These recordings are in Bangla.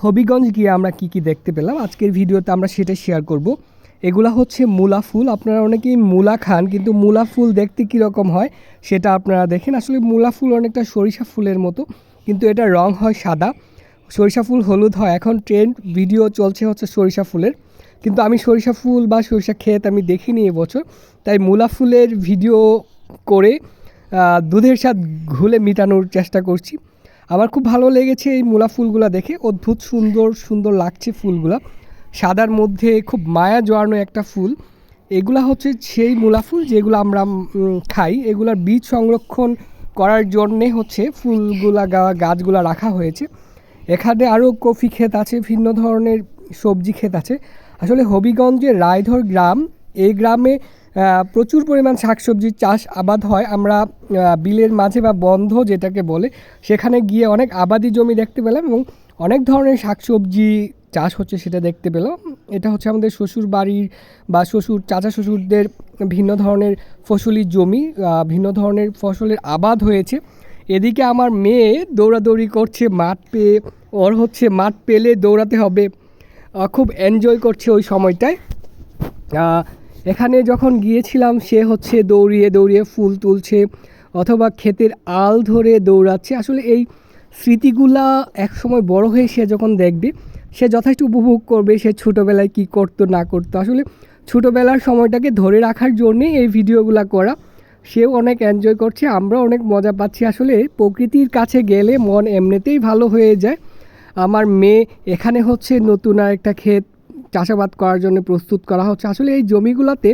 হবিগঞ্জ গিয়ে আমরা কি কি দেখতে পেলাম, আজকের ভিডিওতে আমরা সেটা শেয়ার করব। এগুলা হচ্ছে মূলা ফুল, আপনারা অনেকেই মূলা খান, কিন্তু মূলা ফুল দেখতে কীরকম হয় সেটা আপনারা দেখেন। আসলে মূলা ফুল অনেকটা সরিষা ফুলের মতো, কিন্তু এটা রং হয় সাদা। সরিষা ফুল হলুদ হয়, এখন ট্রেন্ড ভিডিও চলছে হচ্ছে সরিষা ফুলের। কিন্তু আমি সরিষা ফুল বা সরিষা ক্ষেত আমি দেখিনি এবছর তাই মূলা ফুলের ভিডিও করে দুধের স্বাদ ঘুলে মেটানোর চেষ্টা করছি। আমার খুব ভালো লেগেছে এই মূলা ফুলগুলো দেখে। অদ্ভুত সুন্দর সুন্দর লাগছে ফুলগুলা। সাদার মধ্যে খুব মায়া জড়ানো একটা ফুল। এগুলা হচ্ছে সেই মূলা ফুল যেগুলো আমরা খাই। এগুলার বীজ সংরক্ষণ করার জন্যে হচ্ছে ফুলগুলা গাছগুলা রাখা হয়েছে। এখানে আরও কফি ক্ষেত আছে, ভিন্ন ধরনের সবজি ক্ষেত আছে। আসলে হবিগঞ্জের রায়ধর গ্রাম, এই গ্রামে প্রচুর পরিমাণ শাকসবজির চাষ আবাদ হয়। আমরা বিলের মাঝে বা বন্ধ যেটাকে বলে, সেখানে গিয়ে অনেক আবাদি জমি দেখতে পেলাম এবং অনেক ধরনের শাকসবজি চাষ হচ্ছে সেটা দেখতে পেলাম। এটা হচ্ছে আমাদের শ্বশুর বাড়ির বা শ্বশুর, চাচা শ্বশুরদের ভিন্ন ধরনের ফসলি জমি ভিন্ন ধরনের ফসলের আবাদ হয়েছে। এদিকে আমার মেয়ে দৌড়াদৌড়ি করছে, মাঠ পেয়ে, ওর হচ্ছে মাঠ পেলে দৌড়াতে হবে। খুব এনজয় করছে ওই সময়টায়। এখানে যখন গিয়েছিলাম, সে হচ্ছে দৌড়িয়ে দৌড়িয়ে ফুল তুলছে অথবা ক্ষেতের আল ধরে দৌড়াচ্ছে। আসলে এই স্মৃতিগুলা এক সময় বড় হয়ে সে যখন দেখবে, সে যথেষ্ট উপভোগ করবে সে ছোটোবেলায় কী করতো, না করতো। আসলে ছোটোবেলার সময়টাকে ধরে রাখার জন্যে এই ভিডিওগুলো করা। সেও অনেক এনজয় করছে আমরা অনেক মজা পাচ্ছি। আসলে প্রকৃতির কাছে গেলে মন এমনিতেই ভালো হয়ে যায়। আমার মেয়ে এখানে হচ্ছে নতুন আর একটা ক্ষেত চাষাবাদ করার জন্য প্রস্তুত করা হচ্ছে। আসলে এই জমিগুলোতে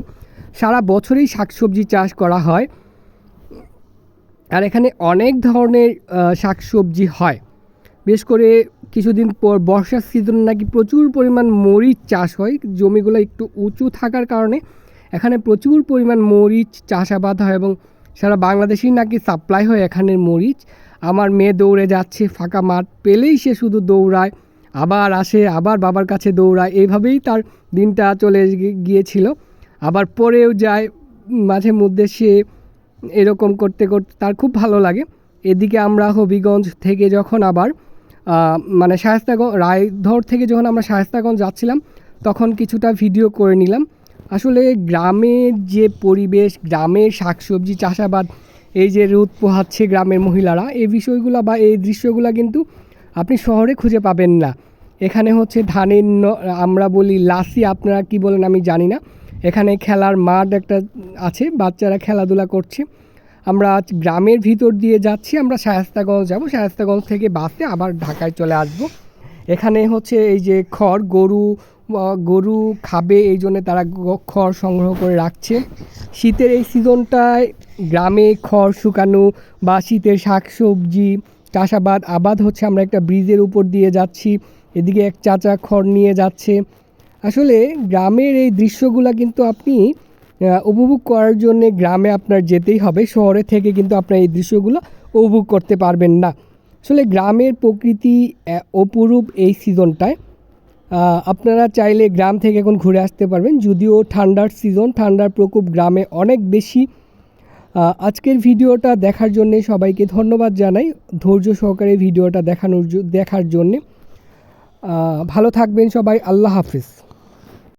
সারা বছরই শাকসবজি চাষ করা হয়। আর এখানে অনেক ধরনের শাকসবজি হয়। বেশ করে কিছুদিন পর বর্ষার সিজনে নাকি প্রচুর পরিমাণ মরিচ চাষ হয়। জমিগুলো একটু উঁচু থাকার কারণে এখানে প্রচুর পরিমাণ মরিচ চাষাবাদ হয় এবং সারা বাংলাদেশেই নাকি সাপ্লাই হয় এখানের মরিচ। আমার মেয়ে দৌড়ে যাচ্ছে ফাঁকা মাঠ পেলেই সে শুধু দৌড়ায়। আবার আসে, আবার বাবার কাছে দৌড়ায়। এইভাবেই তার দিনটা চলে গিয়েছিল। আবার পরেও যায়, মাঝে মধ্যে সে এরকম করতে করতে তার খুব ভালো লাগে। এদিকে আমরা হবিগঞ্জ থেকে যখন আবার মানে শায়স্তাগঞ্জ, রায়ধর থেকে যখন আমরা শায়স্তাগঞ্জ যাচ্ছিলাম, তখন কিছুটা ভিডিও করে নিলাম। আসলে গ্রামের যে পরিবেশ, গ্রামের শাকসবজি চাষাবাদ, এই যে রোদ পোহাচ্ছে গ্রামের মহিলারা, এই বিষয়গুলো বা এই দৃশ্যগুলো কিন্তু আপনি শহরে খুঁজে পাবেন না। এখানে হচ্ছে ধানের আমরা বলি লাসি, আপনারা কি বলেন আমি জানি না। এখানে খেলার মাঠ একটা আছে, বাচ্চারা খেলাধুলা করছে। আমরা আজ গ্রামের ভিতর দিয়ে যাচ্ছি, আমরা শায়স্তাগঞ্জ যাব। শায়স্তাগঞ্জ থেকে বাসে আবার ঢাকায় চলে আসব। এখানে হচ্ছে এই যে খড়, গরু গরু খাবে, এই জন্য তারা খড় সংগ্রহ করে রাখছে। শীতের এই সিজনটায় গ্রামে খড় শুকানো বা শীতের শাকসবজি চাষাবাদ, আবাদ হচ্ছে, আমরা একটা ব্রিজের উপর দিয়ে যাচ্ছি, এদিকে এক চাচা খড় নিয়ে যাচ্ছে। আসলে গ্রামের এই দৃশ্যগুলো কিন্তু আপনি উপভোগ করার জন্য গ্রামে আপনার যেতেই হবে, শহরে থেকে কিন্তু আপনার এই দৃশ্যগুলো উপভোগ করতে পারবেন না। আসলে গ্রামের প্রকৃতি অপরূপ এই সিজনটায় আপনারা চাইলে গ্রাম থেকে এখন ঘুরে আসতে পারবেন, যদিও ঠান্ডার সিজন ঠান্ডার প্রকোপ গ্রামে অনেক বেশি। আজকের ভিডিওটা দেখার জন্য সবাইকে ধন্যবাদ জানাই। ধৈর্য সহকারে ভিডিওটা দেখানোর দেখার জন্যে। ভালো থাকবেন সবাই। আল্লাহ হাফিজ।